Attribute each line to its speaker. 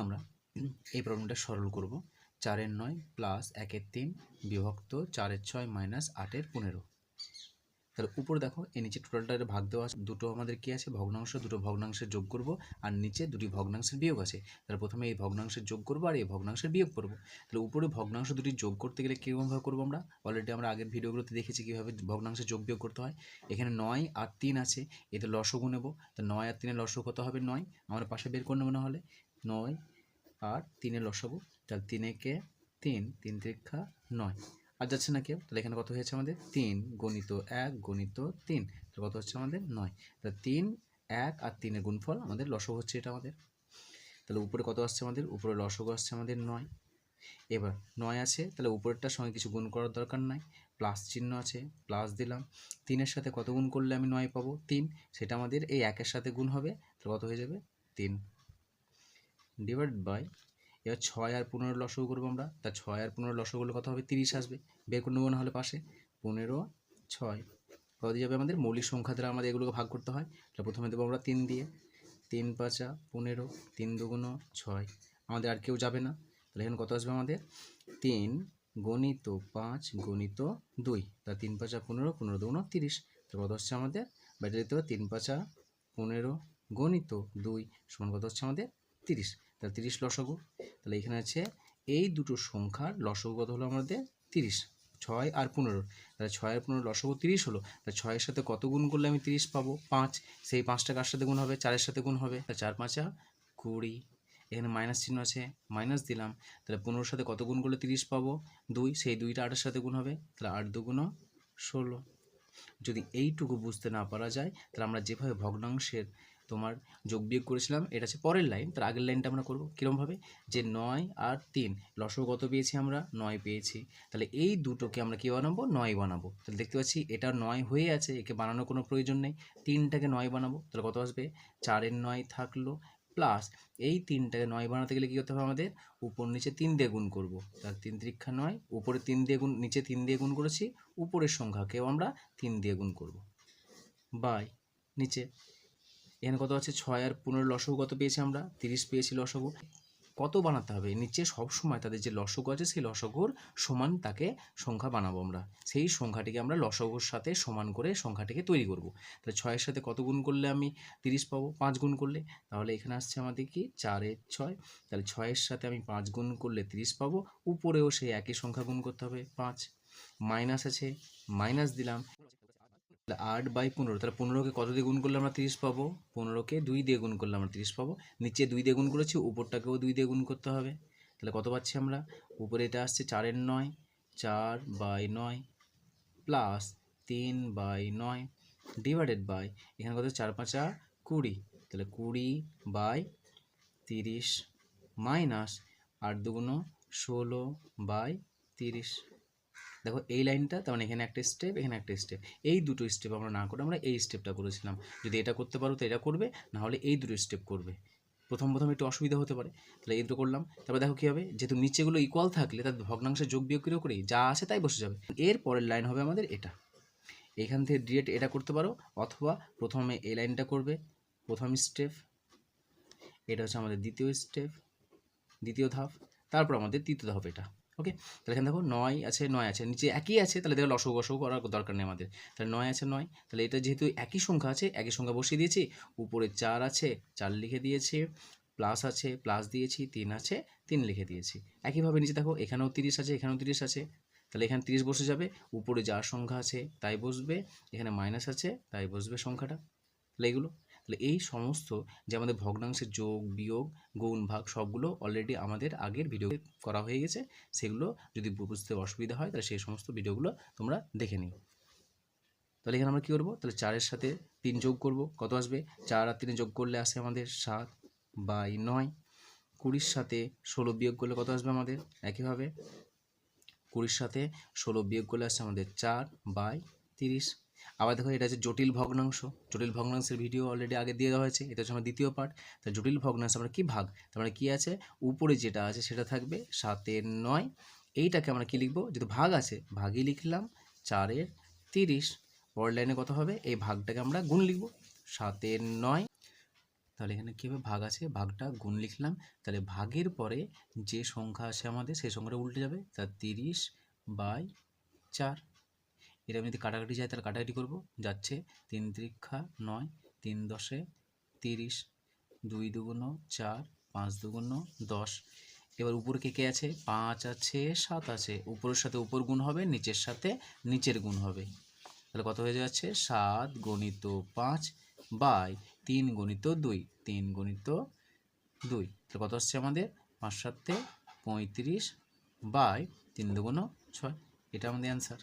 Speaker 1: আমরা এই প্রবলেমটা সরল করব। চারের নয় প্লাস একের তিন বিভক্ত চারের ছয় মাইনাস আটের পনেরো। তাহলে উপরে দেখো, এই নিচে টোটালটা ভাগ দেওয়া আছে। দুটো আমাদের কি আছে? ভগ্নাংশ, দুটো ভগ্নাংশের যোগ করব আর নিচে দুটি ভগ্নাংশের বিয়োগ আছে। তাহলে প্রথমে এই ভগ্নাংশের যোগ করব আর এই ভগ্নাংশের বিয়োগ করব। তাহলে উপরে ভগ্নাংশ দুটি যোগ করতে গেলে কীরকমভাবে করব আমরা? অলরেডি আমরা আগের ভিডিওগুলোতে দেখেছি কীভাবে ভগ্নাংশের যোগ বিয়োগ করতে হয়। এখানে নয় আর তিন আছে, এতে লসগু নেব। তো নয় আর তিনের লসগু কত হবে? নয়। আমরা পাশে বের করে নেব না হলে। নয় আর তিনের লসগু। তাহলে তিনেকে তিন তিন ত্রিক্ষা নয়। আর যাচ্ছে না কেউ? তাহলে এখানে কত হয়েছে আমাদের? তিন গণিত এক গণিত তিন। তাহলে কত হচ্ছে আমাদের? নয়। তাহলে তিন, এক আর তিনের গুণফল আমাদের লসক হচ্ছে এটা আমাদের। তাহলে উপরে কত আসছে আমাদের? উপরে লসক আসছে আমাদের নয়। এবার নয় আছে, তাহলে উপরেরটার সঙ্গে কিছু গুণ করার দরকার নাই। প্লাস চিহ্ন আছে, প্লাস দিলাম। তিনের সাথে কত গুণ করলে আমি নয় পাবো? তিন। সেটা আমাদের এই একের সাথে গুণ হবে। তাহলে কত হয়ে যাবে? তিন। ডিভাইড বাই এবার ছয় আর পনেরো লসগু করব আমরা। তা ছয় আর পনেরো লসগু করলে কত হবে? তিরিশ আসবে। বের করে নেব না হলে পাশে। পনেরো, ছয়। কত দিয়ে যাবে আমাদের? মৌলিক সংখ্যা দ্বারা আমাদের এগুলোকে ভাগ করতে হয়। তাহলে প্রথমে দেবো আমরা তিন দিয়ে। তিন পাঁচা, পনেরো, তিন দুগুণ ছয়। আমাদের আর কেউ যাবে না। তাহলে এখানে কত আসবে আমাদের? তিন গণিত পাঁচ, গণিত দুই। তা তিন পাঁচা, পনেরো পনেরো দুগুণ তিরিশ। তো কত হচ্ছে আমাদের? হবে তিন পাঁচা, পনেরো, গণিত দুই। সমান কত হচ্ছে আমাদের? তিরিশ। তাহলে তিরিশ লসগু। তাহলে এখানে আছে এই দুটো সংখ্যার লসগু কত হলো আমাদের? তিরিশ। ছয় আর পনেরো। তাহলে ছয় আর পনেরো লসগু তিরিশ হলো। তাহলে ছয়ের সাথে কত গুণ করলে আমি তিরিশ পাবো? পাঁচ। সেই পাঁচটা কার সাথে গুণ হবে? চারের সাথে গুণ হবে। তাহলে চার পাঁচা কুড়ি। এখানে মাইনাস চিহ্ন আছে। মাইনাস দিলাম। তাহলে পনেরোর সাথে কত গুণ করলে তিরিশ পাবো? দুই। সেই দুইটা আটের সাথে গুণ হবে। তাহলে আট দুগুণ ষোলো। যদি এইটুকু বুঝতে না পারা যায়, তাহলে আমরা যেভাবে ভগ্নাংশের তোমার যোগ বিয়োগ করেছিলাম, এটা হচ্ছে পরের লাইন তার আগের লাইনটা আমরা করব কীরকমভাবে যে নয় আর তিন, লসও কত পেয়েছি আমরা? নয় পেয়েছি। তাহলে এই দুটোকে আমরা কী বানাবো? নয় বানাবো। তাহলে দেখতে পাচ্ছি এটা নয় হয়ে আছে, একে বানানোর কোনো প্রয়োজন নেই। তিনটাকে নয় বানাবো, তাহলে কত আসবে? চারের নয় থাকল প্লাস এই তিনটাকে নয় বানাতে গেলে কী করতে হবে আমাদের? উপর নিচে তিন দিয়ে গুণ করব। তার তিন ত্রিক্ষা নয়, উপরে তিন দিয়ে গুণ, নিচে তিন দিয়ে গুণ করেছি, উপরের সংখ্যাকেও আমরা তিন দিয়ে গুণ করব। বাই নিচে। এখানে কত আছে? ছয় আর পনেরো লসগু কত পেয়েছি আমরা? তিরিশ পেয়েছি লসগু। কত বানাতে হবে? নিচে সব সময় তাদের যে লসগু আছে, সেই লসগুর সমান তাকে সংখ্যা বানাবো আমরা। সেই সংখ্যাটিকে আমরা লসগুর সাথে সমান করে সংখ্যাটিকে তৈরি করব। তাহলে ছয়ের সাথে কত গুণ করলে আমি তিরিশ পাবো? পাঁচ গুণ করলে। তাহলে এখানে আসছে আমাদের কি? চারের ছয়। তাহলে ছয়ের সাথে আমি পাঁচ গুণ করলে তিরিশ পাবো। উপরেও সেই একই সংখ্যা গুণ করতে হবে, পাঁচ। মাইনাস আছে, মাইনাস দিলাম। তাহলে আট বাই পনেরো, তাহলে পনেরোকে কত দিয়ে গুণ করলে আমরা তিরিশ পাবো? পনেরোকে দুই দিয়ে গুণ করলে আমরা তিরিশ পাবো। নিচে দুই দিয়ে গুণ করেছি, উপরটাকেও দুই দিয়ে গুণ করতে হবে। তাহলে কত পাচ্ছি আমরা? উপরে এটা আসছে চারের নয়, চার বাই নয় প্লাস তিন বাই নয় ডিভাইডেড বাই, এখানে কত চার পাঁচা কুড়ি। তাহলে কুড়ি বাই তিরিশ মাইনাস আট দুগুণ ষোলো বাই তিরিশ। দেখো এই লাইনটা, তার মানে এখানে একটা স্টেপ এখানে একটা স্টেপ এই দুটো স্টেপ আমরা না করে আমরা এই স্টেপটা করেছিলাম। যদি এটা করতে পারো তো এটা করবে, না হলে এই দুটো স্টেপ করবে। প্রথম প্রথম একটু অসুবিধা হতে পারে। তাহলে এই দুটো করলাম। তারপর দেখো কী হবে? যেহেতু নিচেগুলো ইকুয়াল থাকলে তার ভগ্নাংশে যোগ বিয়োগ করেও করি যা আছে তাই বসে যাবে। এর পরের লাইন হবে আমাদের এটা। এখান থেকে ডিরেক্ট এটা করতে পারো, অথবা প্রথমে এই লাইনটা করবে, প্রথম স্টেপ এটা হচ্ছে আমাদের দ্বিতীয় স্টেপ দ্বিতীয় ধাপ, তারপর আমাদের তৃতীয় ধাপ এটা। ওকে তাহলে এখানে দেখো নয় আছে নয় আছে। নিচে একই আছে, তাহলে দেখো লসগু, গসগু করার দরকার নেই আমাদের। তাহলে নয় আছে, নয়। তাহলে এটা যেহেতু একই সংখ্যা আছে, একই সংখ্যা বসিয়ে দিয়েছি, উপরে চার আছে, চার লিখে দিয়েছি প্লাস আছে প্লাস দিয়েছি, তিন আছে, তিন লিখে দিয়েছি। একইভাবে নিচে দেখো, এখানেও তিরিশ আছে, এখানেও তিরিশ আছে। তাহলে এখানে তিরিশ বসে যাবে, উপরে যার সংখ্যা আছে, তাই বসবে। এখানে মাইনাস আছে, তাই বসবে সংখ্যাটা। তাহলে এগুলো। তাহলে এই সমস্ত যে আমাদের ভগ্নাংশের যোগ, বিয়োগ, গুণ, ভাগ সবগুলো অলরেডি আমাদের আগের ভিডিও করা হয়ে গেছে। সেগুলো যদি বুঝতে অসুবিধা হয়, তাহলে সেই সমস্ত ভিডিওগুলো তোমরা দেখে নিও। তাহলে এখানে আমরা কী করব? তাহলে চারের সাথে তিন যোগ করব। কত আসবে? চার আর তিনে যোগ করলে আসে আমাদের সাত বাই নয়। কুড়ির সাথে ষোলো বিয়োগ করলে কত আসবে আমাদের? একইভাবে। কুড়ির সাথে ষোলো বিয়োগ করলে আসছে আমাদের চার বাই তিরিশ। আবার দেখো এটা হচ্ছে জটিল ভগ্নাংশ। জটিল ভগ্নাংশের ভিডিও অলরেডি আগে দিয়ে দেওয়া হয়েছে, এটা হচ্ছে আমার দ্বিতীয় পার্ট তা জটিল ভগ্নাংশ আমরা কী ভাগ? তার মানে কী আছে? উপরে যেটা আছে সেটা থাকবে সাতের নয়। এইটাকে আমরা কী লিখব? যেহেতু ভাগ আছে, ভাগই লিখলাম, চারের তিরিশ। পরের লাইনে কত হবে? এই ভাগটাকে আমরা গুণ লিখব, সাতের নয়। তাহলে এখানে কী হবে? ভাগ আছে, ভাগটা গুণ লিখলাম। তাহলে ভাগের পরে যে সংখ্যা আছে আমাদের, সেই সংখ্যাটা উল্টে যাবে। তা তিরিশ বাই চার। এটা আমি যদি কাটাকাটি যায় তাহলে কাটাকাটি করব। যাচ্ছে তিন ত্রিক্ষা নয়, তিন দশে তিরিশ, দুই দুগুণ চার, পাঁচ দুগুণ দশ। এবার উপরে কে কে আছে? পাঁচ আছে, সাত আছে। উপরের সাথে উপর গুণ হবে, নিচের সাথে নিচের গুণ হবে। তাহলে কত হয়ে যাচ্ছে? সাত গণিত পাঁচ বাই তিন গণিত দুই, তিন গণিত দুই। তাহলে কত আসছে আমাদের? পাঁচ সাতে পঁয়ত্রিশ বাই তিন দুগুণ ছয়। এটা আমাদের অ্যান্সার